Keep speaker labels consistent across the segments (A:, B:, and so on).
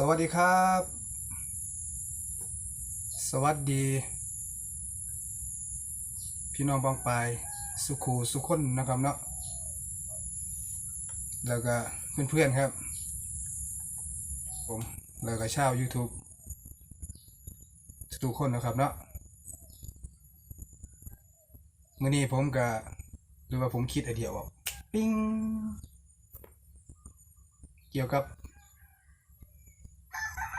A: สวัสดีครับ สวัสดี พี่น้องบางปลายสุขูสุขคนนะครับเนาะแล้วก็เพื่อนๆครับ ผมแล้วก็ชาว YouTube ทุกคนนะครับเนาะเมื่อนี้ผมก็หรือว่าผมคิดไอเดียออก ปิ้งเกี่ยวกับ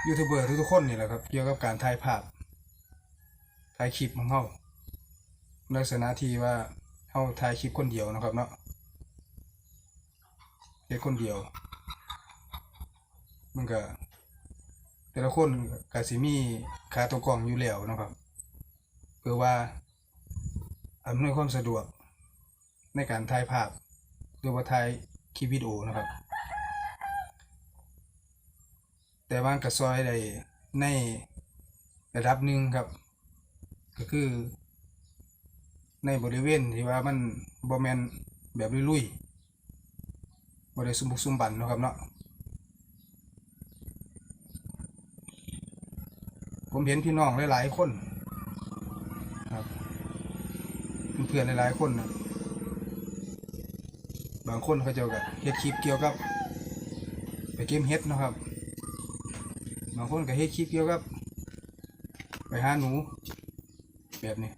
A: ยูทูบเบอร์ทุกๆคนนี่แหละครับเกี่ยวกับการถ่ายภาพถ่ายคลิปของเขาลักษณะที่ว่าเขาถ่ายคลิปคนเดียวนะครับเนาะเพียคนเดียว มันก็แต่ละคนก็สิมีขาตัวกล้องอยู่แล้วนะครับเพื่อว่าอำนวยความสะดวกในการถ่ายภาพหรือว่าถ่ายคลิปวิดีโอนะครับ แต่ว่ากระซอยได้ในระดับหนึ่งครับ ก็คือ ในบริเวณที่ว่ามันบ่แมนแบบลุยๆบ่ได้ซุ่มบุกซุมบันนะครับเนาะผมเห็นพี่น้องหลายๆคนครับเพื่อนหลายๆคนนะบางคนเขาเจ้าก็เฮ็ดคลิปเกี่ยวกับ ไปเก็บเฮ็ดนะครับ บางคนก็เฮ็ดคลิปเกี่ยวกับ ไปหาหนู แบบนี้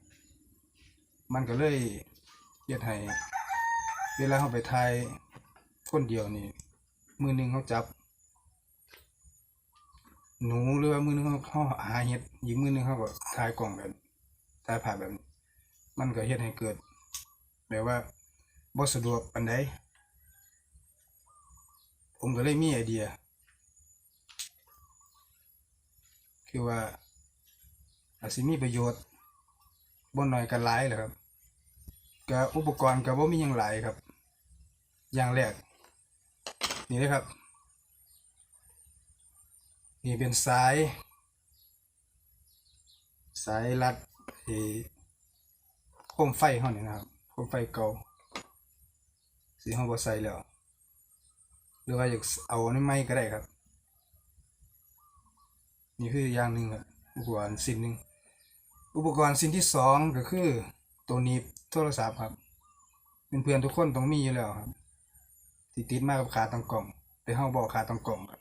A: มันก็เลยเฮ็ดให้เวลาเขาไปถ่ายคนเดียวนี่ มือหนึ่งเขาจับ หนูหรือว่ามือหนึงเขาเขาหาเฮ็ดอีกมือหนึงเขาก็ถ่ายกล่องแบบถ่ายภาแบบมันก็เฮ็ดให้เกิดแบบว่าบ่สะดวกปานใดผมก็เลยมีไอเดีย คือว่าอาจสิมีประโยชน์บ่น้อยกันหลายแหละครับก็อุปกรณ์ก็บ่มีหยังหลายครับ อย่างแรก นี่เลยครับ นี่เป็นสาย สายรัดไอ้โคมไฟเฮานี่นะครับโคมไฟเก่าสีเฮาบ่ใส่แล้ว หรือว่าอยากเอาในไม้ก็ได้ครับ นี่คืออย่างหนึ่งครับอุปกรณ์สิ่งหนึ่งอุปกรณ์สิ่งที่สองก็คือตัวนี้โทรศัพท์ครับเพื่อนๆทุกคนต้องมีอยู่แล้วครับที่ติดมากับขาตั้งกล่องแต่เฮาบอกขาตั้งกล่องครับ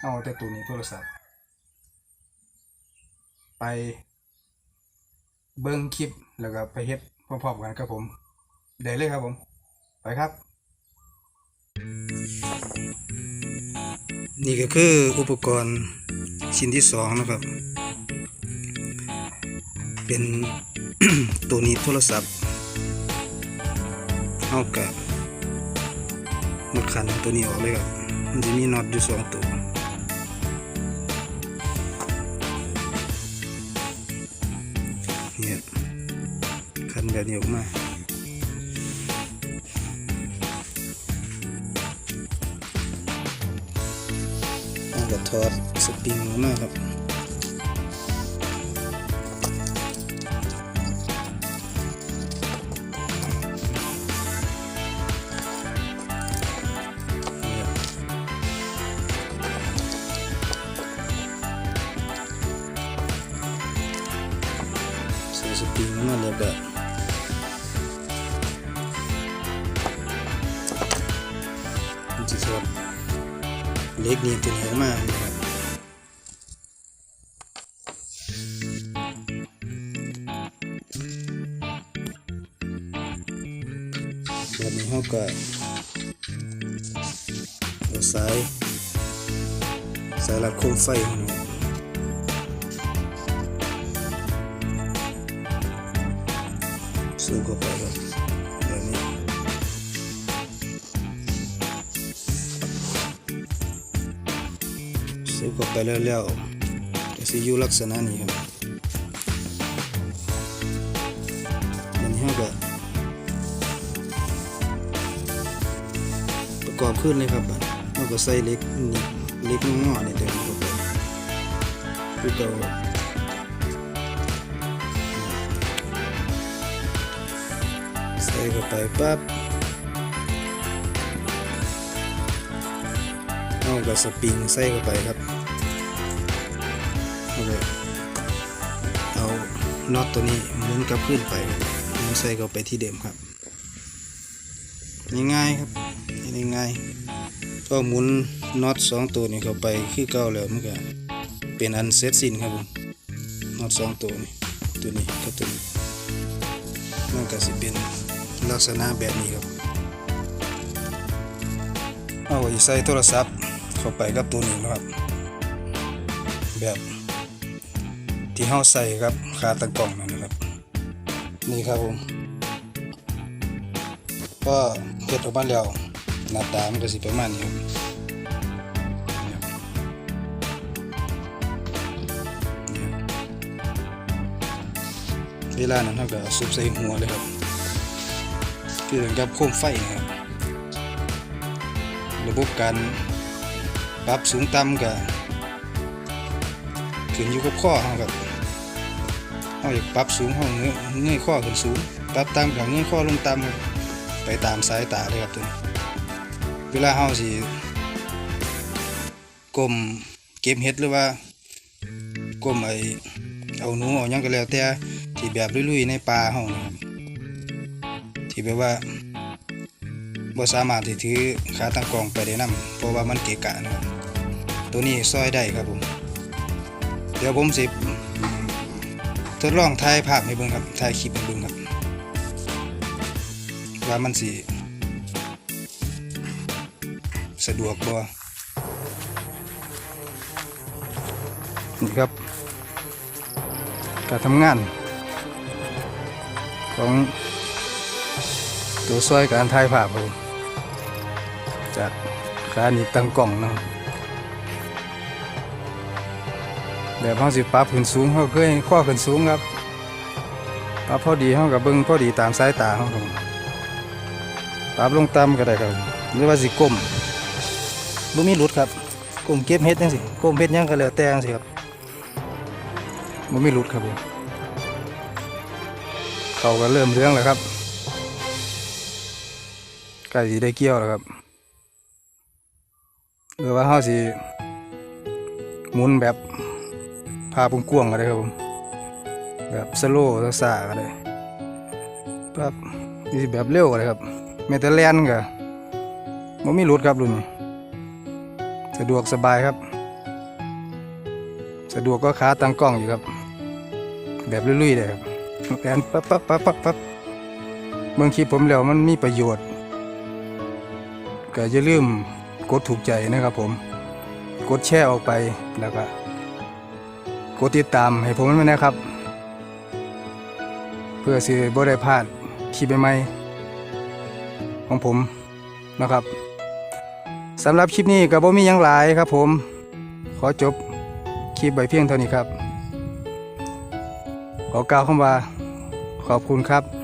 A: เอาแต่ตัวนี้โทรศัพท์ ไปเบิ้งคลิปแล้วก็ไปเฮ็ดพร้อมๆกันครับผมได้เลยครับผม ไปครับ นี่ก็คืออุปกรณ์ ชิ้นที่สองนะครับ เป็นตัวนี้โทรศัพท์เอากะมาขันตัวนี้ออกเลยครับมันจะมีน็อตอยู่สองตัวเนี่ยขันแบบนี้ออกมา ถอดสปริงออกมาครับใส่สปริงออกมาแล้วก็มันจะถอด เล็กนี่ตัวนี้ออกมากนะครับแบบนี้เขาก็เอาสายสายรัดโคมไฟของเราสูงเข้าไปครับแบบนี้ เข้าไปแล้วแล้วก็สิอยู่ลักษณะนี้ครับแบบนี้เขาก็ประกอบขึ้นเลยครับบัดเราก็ใส่เล็กนี่เล็กงอๆนี่เดิมเข้าไปคือเก่าใส่เข้าไปปั๊บเเอากับสปริงใส่เข้าไปครับ เอาไปเอาน็อตตัวนี้หมุนกลับขึ้นไปหมุนใส่เข้าไปที่เดิมครับ ง่ายๆครับง่ายๆก็หมุนน็อตสองตัวนี้เข้าไปคือเก่าแล้วมันก็เป็นอันเสร็จสิ้นครับผมน็อตสองตัวนี้ตัวนี้กับตัวนี้มันก็สิเป็นลักษณะแบบนี้ครับเอาใส่โทรศัพท์เข้าไปกับตัวนี้นะครับแบบ ที่เฮาใส่ครับขาตั้งกล้องนั่นนะครับ นี่ครับผมก็เฮ็ดออกมาแล้วหน้าตามันก็สิประมาณนี้ครับนี่ครับนี่ครับเวลานั้นเราก็ซุบใส่หัวเลยครับคือเหมือนกับโคมไฟนะครับระบบการปรับสูงต่ำก็ขึ้นอยู่กับข้อครับ เราอยากปรับสูงเราเงยเงยข้อขึ้นสูงปรับต่ำก็เงยข้อลงต่ำไปตามสายตาเลยครับตัวนี้เวลาเราสิก้มเก็บเห็ดหรือว่าก้มไอเอาหนูเอายังก็แล้วแต่ที่แบบลุยๆในป่าเฮานะครับที่แบบว่าบ่สามารถที่ถือขาตั้งกองไปได้นำเพราะว่ามันเกะกะนะครับตัวนี้ซอยได้ครับผม เดี๋ยวผมสิ ทดลองถ่ายภาพให้เบิ่งครับถ่ายคลิปให้เบิ่งครับว่ามันสิสะดวกบ่นี่ครับ การทำงาน ของตัวซอยการถ่ายภาพครับจากขาหนีบตั้งกล่องเนาะ แบบเฮาสิปรับขึ้นสูงเฮาเคยข้อขึ้นสูงครับปรับพอดีเฮากับเบิ่งพอดีตามสายตาเฮาครับปรับลงต่ำก็ได้ครับหรือว่าสิก้มบ่มีหลุดครับก้มเก็บเฮ็ดจังซี่ก้มเฮ็ดหยังก็แล้วแต่จังซี่ครับบ่มีหลุดครับผมเขาก็เริ่มเรื่องแล้วครับใกล้สิได้เกี่ยวแล้วครับหรือว่าเฮาสิหมุนแบบ พาปุ่งกวงๆก็ได้ครับผม แบบสโลว์ซาๆก็ได้แบบนี่แบบเร็วก็ได้ครับแม้แต่แล่นก็บ่มีหลุดครับรุ่นนี้สะดวกสบายครับ สะดวกก็ขาตั้งกล้องอยู่ครับ แบบลุยๆเลยครับแลนปั๊บปั๊บปั๊บปั๊บปั๊บเบิ่งคลิปผมแล้วมันมีประโยชน์ ก็อย่าลืมกดถูกใจนะครับผม กดแชร์ออกไปแล้วก็ กดติดตามให้ผมด้วยนะครับ เพื่อสิบ่ได้พลาดคลิปใหม่ๆของผมนะครับสำหรับคลิปนี้ก็บ่มียังหลายครับผม ขอจบคลิปใบเพียงเท่านี้ครับ ขอกล่าวคำว่าขอบคุณครับ